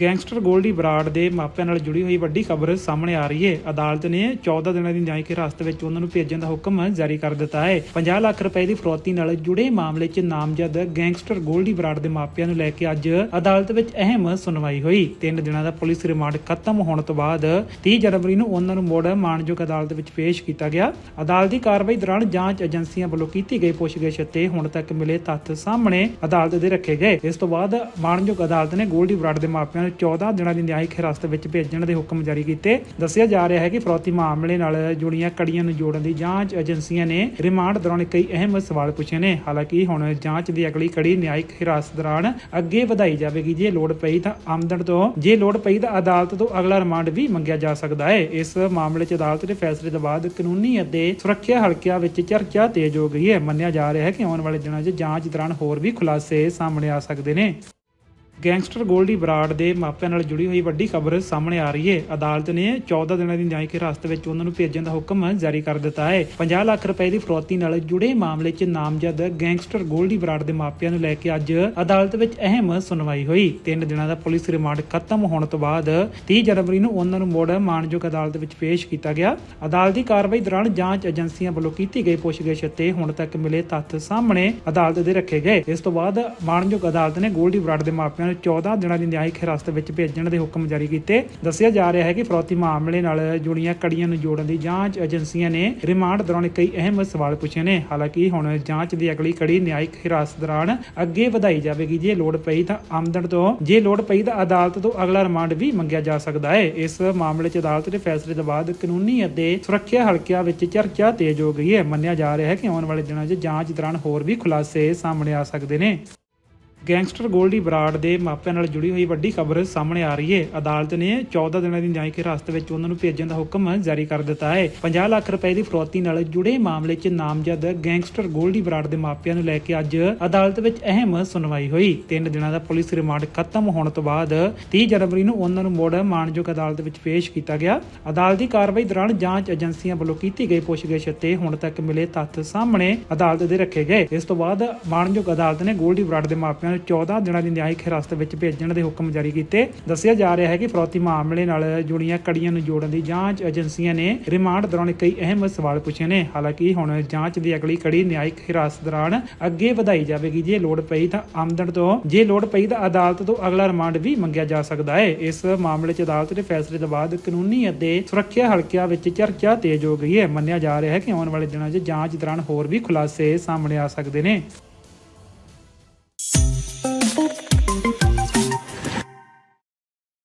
Gangster Goldy Brar ਦੇ ਮਾਪਿਆਂ ਨਾਲ ਜੁੜੀ ਹੋਈ ਵੱਡੀ ਖਬਰ ਸਾਹਮਣੇ ਆ ਰਹੀ ਹੈ। ਅਦਾਲਤ ਨੇ 14 ਦਿਨਾਂ ਦੀ ਨਿਆਇਕ ਹਿਰਾਸਤ ਵਿੱਚ ਉਹਨਾਂ ਨੂੰ ਭੇਜਣ ਦਾ ਹੁਕਮ ਜਾਰੀ ਕਰ ਦਿੱਤਾ ਹੈ। 50 ਲੱਖ ਰੁਪਏ ਦੀ ਫਰੋਤੀ ਨਾਲ ਜੁੜੇ ਮਾਮਲੇ 'ਚ ਨਾਮਜ਼ਦ ਗੈਂਗਸਟਰ ਗੋਲਡੀ ਬਰਾੜ ਦੇ ਮਾਪਿਆਂ ਨੂੰ ਲੈ ਕੇ ਅੱਜ ਅਦਾਲਤ ਵਿੱਚ ਅਹਿਮ ਸੁਣਵਾਈ ਹੋਈ। ਤਿੰਨ ਦਿਨਾਂ ਦਾ ਪੁਲਿਸ ਰਿਮਾਂਡ ਖਤਮ ਹੋਣ ਤੋਂ ਬਾਅਦ 30 ਜਨਵਰੀ ਨੂੰ ਉਹਨਾਂ ਨੂੰ ਮੋੜ ਮਾਨਯੋਗ ਅਦਾਲਤ ਵਿੱਚ ਪੇਸ਼ ਕੀਤਾ ਗਿਆ। ਅਦਾਲਤ ਦੀ ਕਾਰਵਾਈ ਦੌਰਾਨ ਜਾਂਚ ਏਜੰਸੀਆਂ ਵੱਲੋਂ ਕੀਤੀ ਗਈ ਪੁੱਛਗਿੱਛ ਤੇ ਹੁਣ ਤੱਕ ਮਿਲੇ ਤੱਥ ਸਾਹਮਣੇ ਅਦਾਲਤ ਦੇ ਰੱਖੇ ਗਏ। ਇਸ ਤੋਂ ਬਾਅਦ ਮਾਨਯੋਗ ਅਦਾਲਤ ਨੇ ਗੋਲਡੀ ਬਰਾੜ ਦੇ ਮਾਪਿਆਂ ਨੂੰ 14 ਦਿਨਾਂ ਦੀ ਨਿਆਇਕ ਹਿਰਾਸਤ ਵਿੱਚ ਭੇਜਣ ਦੇ ਹੁਕਮ ਜਾਰੀ ਕੀਤੇ। ਦੱਸਿਆ ਜਾ ਰਿਹਾ ਹੈ ਕਿ ਫਰੌਤੀ ਮਾਮਲੇ ਨਾਲ ਜੁੜੀਆਂ ਕੜੀਆਂ ਨੂੰ ਜੋੜਨ ਦੀ ਜਾਂਚ ਏਜੰਸੀਆਂ ਨੇ ਰਿਮਾਂਡ ਦੌਰਾਨ ਕਈ ਅਹਿਮ ਸਵਾਲ ਪੁੱਛੇ ਨੇ। ਹਾਲਾਂਕਿ ਹੁਣ ਜਾਂਚ ਦੀ ਅਗਲੀ ਕੜੀ ਨਿਆਇਕ ਹਿਰਾਸਤ ਦੌਰਾਨ ਅੱਗੇ ਵਧਾਈ ਜਾਵੇਗੀ। ਜੇ ਲੋੜ ਪਈ ਤਾਂ ਆਮਦਨ ਤੋਂ, ਜੇ ਲੋੜ ਪਈ ਤਾਂ ਅਦਾਲਤ ਤੋਂ ਅਗਲਾ ਰਿਮਾਂਡ ਵੀ ਮੰਗਿਆ ਜਾ ਸਕਦਾ ਹੈ। ਇਸ ਮਾਮਲੇ 'ਚ ਅਦਾਲਤ ਦੇ ਫੈਸਲੇ ਤੋਂ ਬਾਅਦ ਕਾਨੂੰਨੀ ਅਤੇ ਸੁਰੱਖਿਆ ਹਲਕਿਆਂ ਵਿੱਚ ਚਰਚਾ ਤੇਜ਼ ਹੋ ਗਈ ਹੈ। ਮੰਨਿਆ ਜਾ ਰਿਹਾ ਹੈ ਕਿ ਆਉਣ ਵਾਲੇ ਦਿਨਾਂ 'ਚ ਜਾਂਚ ਦੌਰਾਨ ਹੋਰ ਵੀ ਖੁਲਾਸੇ ਸਾਹਮਣੇ ਆ ਸਕਦੇ ਨੇ। ਗੈਂਗਸਟਰ ਗੋਲਡੀ ਬਰਾੜ ਦੇ ਮਾਪਿਆਂ ਨਾਲ ਜੁੜੀ ਹੋਈ ਵੱਡੀ ਖਬਰ ਸਾਹਮਣੇ ਆ ਰਹੀ ਹੈ। ਅਦਾਲਤ ਨੇ 14 ਦਿਨਾਂ ਦੀ ਨਿਆਇਕ ਹਿਰਾਸਤ ਵਿੱਚ ਉਹਨਾਂ ਨੂੰ ਭੇਜਣ ਦਾ ਹੁਕਮ ਜਾਰੀ ਕਰ ਦਿੱਤਾ ਹੈ। 50 ਲੱਖ ਰੁਪਏ ਦੀ ਫਰੌਤੀ ਨਾਲ ਜੁੜੇ ਮਾਮਲੇ 'ਚ ਨਾਮਜ਼ਦ ਗੈਂਗਸਟਰ ਗੋਲਡੀ ਬਰਾੜ ਦੇ ਮਾਪਿਆਂ ਨੂੰ ਲੈ ਕੇ ਅੱਜ ਅਦਾਲਤ ਵਿੱਚ ਅਹਿਮ ਸੁਣਵਾਈ ਹੋਈ। ਤਿੰਨ ਦਿਨਾਂ ਦਾ ਪੁਲਿਸ ਰਿਮਾਂਡ ਖਤਮ ਹੋਣ ਤੋਂ ਬਾਅਦ 30 ਜਨਵਰੀ ਨੂੰ ਉਹਨਾਂ ਨੂੰ ਮੋੜ ਮਾਨਯੋਗ ਅਦਾਲਤ ਵਿੱਚ ਪੇਸ਼ ਕੀਤਾ ਗਿਆ। ਅਦਾਲਤ ਦੀ ਕਾਰਵਾਈ ਦੌਰਾਨ ਜਾਂਚ ਏਜੰਸੀਆਂ ਵੱਲੋਂ ਕੀਤੀ ਗਈ ਪੁੱਛਗਿੱਛ ਤੇ ਹੁਣ ਤੱਕ ਮਿਲੇ ਤੱਥ ਸਾਹਮਣੇ ਅਦਾਲਤ ਦੇ ਰੱਖੇ ਗਏ। ਇਸ ਤੋਂ ਬਾਅਦ ਮਾਨਯੋਗ ਅਦਾਲਤ ਨੇ ਗੋਲਡੀ ਬਰਾੜ ਦੇ ਮਾਪਿਆਂ ਨੂੰ 14 ਦਿਨਾਂ ਦੀ ਨਿਆਇਕ ਹਿਰਾਸਤ ਵਿੱਚ ਭੇਜਣ ਦੇ ਹੁਕਮ ਜਾਰੀ ਕੀਤੇ। ਦੱਸਿਆ ਜਾ ਰਿਹਾ ਹੈ ਕਿ ਫਰੌਤੀ ਮਾਮਲੇ ਨਾਲ ਜੁੜੀਆਂ ਕੜੀਆਂ ਨੂੰ ਜੋੜਨ ਦੀ ਜਾਂਚ ਏਜੰਸੀਆਂ ਨੇ ਰਿਮਾਂਡ ਦੌਰਾਨ ਕਈ ਅਹਿਮ ਸਵਾਲ ਪੁੱਛੇ ਨੇ। ਹਾਲਾਂਕਿ ਹੁਣ ਜਾਂਚ ਦੀ ਅਗਲੀ ਕੜੀ ਨਿਆਇਕ ਹਿਰਾਸਤ ਦੌਰਾਨ ਅੱਗੇ ਵਧਾਈ ਜਾਵੇਗੀ। ਜੇ ਲੋੜ ਪਈ ਤਾਂ ਆਮਦਨ ਤੋਂ, ਜੇ ਲੋੜ ਪਈ ਤਾਂ ਅਦਾਲਤ ਤੋਂ ਅਗਲਾ ਰਿਮਾਂਡ ਵੀ ਮੰਗਿਆ ਜਾ ਸਕਦਾ ਹੈ। ਇਸ ਮਾਮਲੇ 'ਚ ਅਦਾਲਤ ਦੇ ਫੈਸਲੇ ਤੋਂ ਬਾਅਦ ਕਾਨੂੰਨੀ ਅਤੇ ਸੁਰੱਖਿਆ ਹਲਕਿਆਂ ਵਿੱਚ ਚਰਚਾ ਤੇਜ਼ ਹੋ ਗਈ ਹੈ। ਮੰਨਿਆ ਜਾ ਰਿਹਾ ਹੈ ਕਿ ਆਉਣ ਵਾਲੇ ਦਿਨਾਂ 'ਚ ਜਾਂਚ ਦੌਰਾਨ ਹੋਰ ਵੀ ਖੁਲਾਸੇ ਸਾਹਮਣੇ ਆ ਸਕਦੇ ਨੇ। ਗੈਂਗਸਟਰ ਗੋਲਡੀ ਬਰਾੜ ਦੇ ਮਾਪਿਆਂ ਨਾਲ ਜੁੜੀ ਹੋਈ ਵੱਡੀ ਖਬਰ ਸਾਹਮਣੇ ਆ ਰਹੀ ਹੈ। ਅਦਾਲਤ ਨੇ 14 ਦਿਨਾਂ ਦੀ ਨਿਆਇਕ ਹਿਰਾਸਤ ਵਿੱਚ ਉਹਨਾਂ ਨੂੰ ਭੇਜਣ ਦਾ ਹੁਕਮ ਜਾਰੀ ਕਰ ਦਿੱਤਾ ਹੈ। 50 ਲੱਖ ਰੁਪਏ ਦੀ ਫਰੋਤੀ ਨਾਲ ਜੁੜੇ ਮਾਮਲੇ 'ਚ ਨਾਮਜ਼ਦ ਗੈਂਗਸਟਰ ਗੋਲਡੀ ਬਰਾੜ ਦੇ ਮਾਪਿਆਂ ਨੂੰ ਲੈ ਕੇ ਅੱਜ ਅਦਾਲਤ ਵਿੱਚ ਅਹਿਮ ਸੁਣਵਾਈ ਹੋਈ। ਤਿੰਨ ਦਿਨਾਂ ਦਾ ਪੁਲਿਸ ਰਿਮਾਂਡ ਖਤਮ ਹੋਣ ਤੋਂ ਬਾਅਦ 30 ਜਨਵਰੀ ਨੂੰ ਉਹਨਾਂ ਨੂੰ ਮੋੜ ਮਾਨਯੋਗ ਅਦਾਲਤ ਵਿੱਚ ਪੇਸ਼ ਕੀਤਾ ਗਿਆ। ਅਦਾਲਤੀ ਕਾਰਵਾਈ ਦੌਰਾਨ ਜਾਂਚ ਏਜੰਸੀਆਂ ਵੱਲੋਂ ਕੀਤੀ ਗਈ ਪੁੱਛਗਿੱਛ ਤੇ ਹੁਣ ਤੱਕ ਮਿਲੇ ਤੱਥ ਸਾਹਮਣੇ ਅਦਾਲਤ ਦੇ ਰੱਖੇ ਗਏ। ਇਸ ਤੋਂ ਬਾਅਦ ਮਾਨਯੋਗ ਅਦਾਲਤ ਨੇ ਗੋਲਡੀ ਬਰਾੜ ਦੇ ਮਾਪਿਆਂ ਨੂੰ 14 ਦਿਨਾਂ ਦੀ ਨਿਆਇਕ ਹਿਰਾਸਤ ਵਿੱਚ ਭੇਜਣ ਦੇ ਹੁਕਮ ਜਾਰੀ ਕੀਤੇ। ਦੱਸਿਆ ਜਾ ਰਿਹਾ ਹੈ ਕਿ ਫਰੌਤੀ ਮਾਮਲੇ ਨਾਲ ਜੁੜੀਆਂ ਕੜੀਆਂ ਨੂੰ ਜੋੜਨ ਦੀ ਜਾਂਚ ਏਜੰਸੀਆਂ ਨੇ ਰਿਮਾਂਡ ਦੌਰਾਨ ਕਈ ਅਹਿਮ ਸਵਾਲ ਪੁੱਛੇ ਨੇ। ਹਾਲਾਂਕਿ ਹੁਣ ਜਾਂਚ ਦੀ ਅਗਲੀ ਕੜੀ ਨਿਆਇਕ ਹਿਰਾਸਤ ਦੌਰਾਨ ਅੱਗੇ ਵਧਾਈ ਜਾਵੇਗੀ। ਜੇ ਲੋੜ ਪਈ ਤਾਂ ਆਮਦਨ ਤੋਂ, ਜੇ ਲੋੜ ਪਈ ਤਾਂ ਅਦਾਲਤ ਤੋਂ ਅਗਲਾ ਰਿਮਾਂਡ ਵੀ ਮੰਗਿਆ ਜਾ ਸਕਦਾ ਹੈ। ਇਸ ਮਾਮਲੇ 'ਚ ਅਦਾਲਤ ਦੇ ਫੈਸਲੇ ਤੋਂ ਬਾਅਦ ਕਾਨੂੰਨੀ ਅਤੇ ਸੁਰੱਖਿਆ ਹਲਕਿਆਂ ਵਿੱਚ ਚਰਚਾ ਤੇਜ਼ ਹੋ ਗਈ ਹੈ। ਮੰਨਿਆ ਜਾ ਰਿਹਾ ਹੈ ਕਿ ਆਉਣ ਵਾਲੇ ਦਿਨਾਂ 'ਚ ਜਾਂਚ ਦੌਰਾਨ ਹੋਰ ਵੀ ਖੁਲਾਸੇ ਸਾਹਮਣੇ ਆ ਸਕਦੇ ਨੇ।